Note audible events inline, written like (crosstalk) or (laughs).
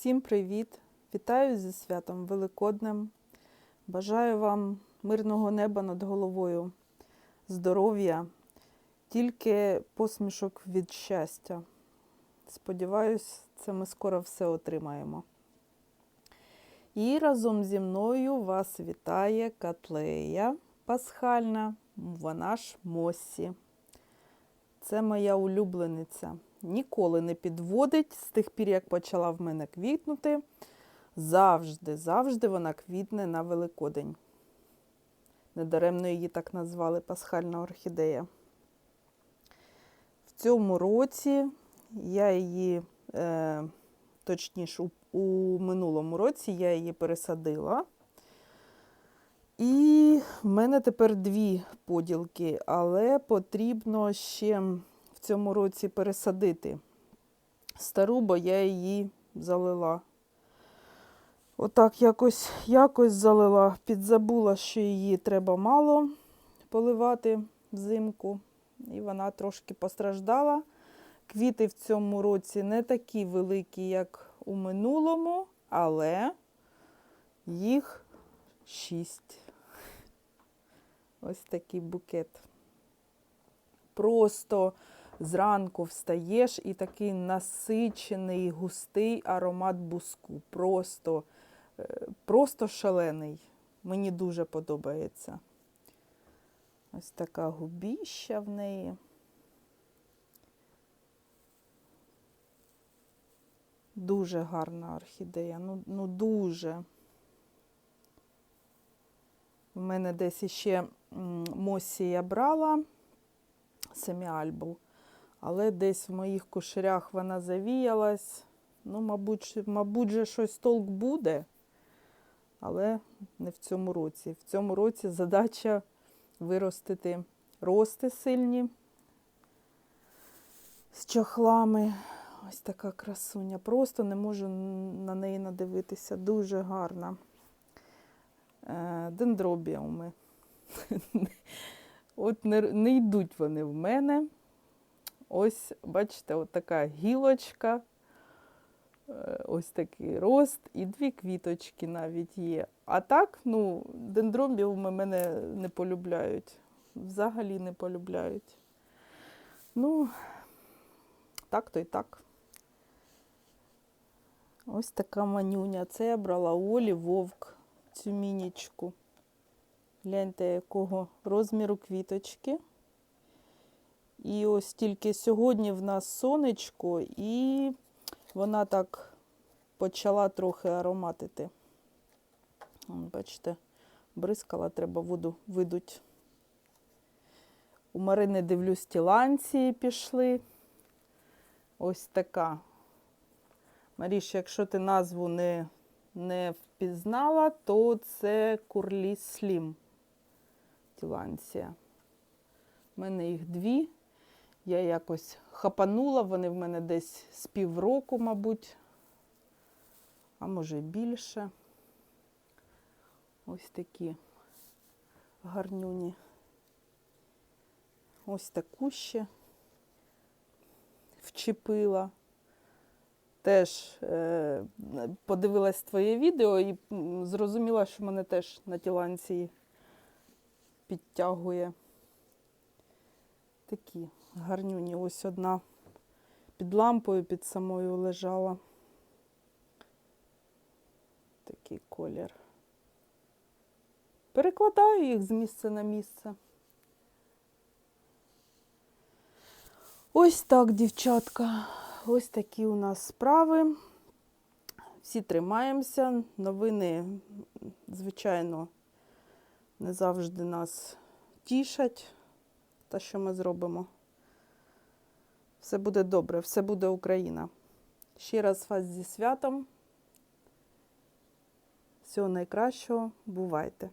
Всім привіт! Вітаю зі святом Великоднем. Бажаю вам мирного неба над головою, здоров'я, тільки посмішок від щастя. Сподіваюсь, це ми скоро все отримаємо. І разом зі мною вас вітає Котлея Пасхальна, вона ж Моссі. Це моя улюблениця. Ніколи не підводить з тих пір, як почала в мене квітнути. Завжди, завжди вона квітне на Великодень. Недаремно її так назвали Пасхальна орхідея. В цьому році я її, е, точніше, у, у минулому році я її пересадила. І в мене тепер дві поділки, але потрібно ще в цьому році пересадити стару, бо я її залила. Отак якось, якось залила, підзабула, що її треба мало поливати взимку, і вона трошки постраждала. Квіти в цьому році не такі великі, як у минулому, але їх шість. Ось такий букет. Просто зранку встаєш і такий насичений, густий аромат буску. Просто, е, просто шалений. Мені дуже подобається. Ось така губіща в неї. Дуже гарна орхідея, ну, ну дуже. У мене десь іще Мосі я брала семіальбу, але десь в моїх кошерях вона завіялась. Ну, мабуть, мабуть, же щось толк буде, але не в цьому році. В цьому році задача виростити рости сильні з чохлами. Ось така красуня. Просто не можу на неї надивитися. Дуже гарна. Е, Дендробіуми. (laughs) От не, не йдуть вони в мене. Ось, бачите, от така гілочка, е, ось такий рост і дві квіточки навіть є. А так, ну, дендробіуми мене не полюбляють. Взагалі не полюбляють. Ну, так то й так. Ось така манюня. Це я брала у Олі Вовк, цю мінічку. Гляньте, якого розміру квіточки. І ось тільки сьогодні в нас сонечко, і вона так почала трохи ароматити. Бачите, бризкала, треба воду видуть. У Марини, дивлюсь, тіланції пішли. Ось така. Маріш, якщо ти назву не, не впізнала, то це Курлі Слім тіланція. У мене їх дві. Я якось хапанула, вони в мене десь з півроку, мабуть, а може більше. Ось такі гарнюні. Ось таку ще вчепила. Теж е, подивилась твоє відео і зрозуміла, що мене теж на тіланції підтягує. Такі гарнюні. Ось одна під лампою, під самою лежала. Такий колір. Перекладаю їх з місця на місце. Ось так, дівчатка. Ось такі у нас справи. Всі тримаємося. Новини, звичайно, не завжди нас тішать, та що ми зробимо. Все буде добре, все буде Україна. Ще раз вас зі святом. Всього найкращого. Бувайте!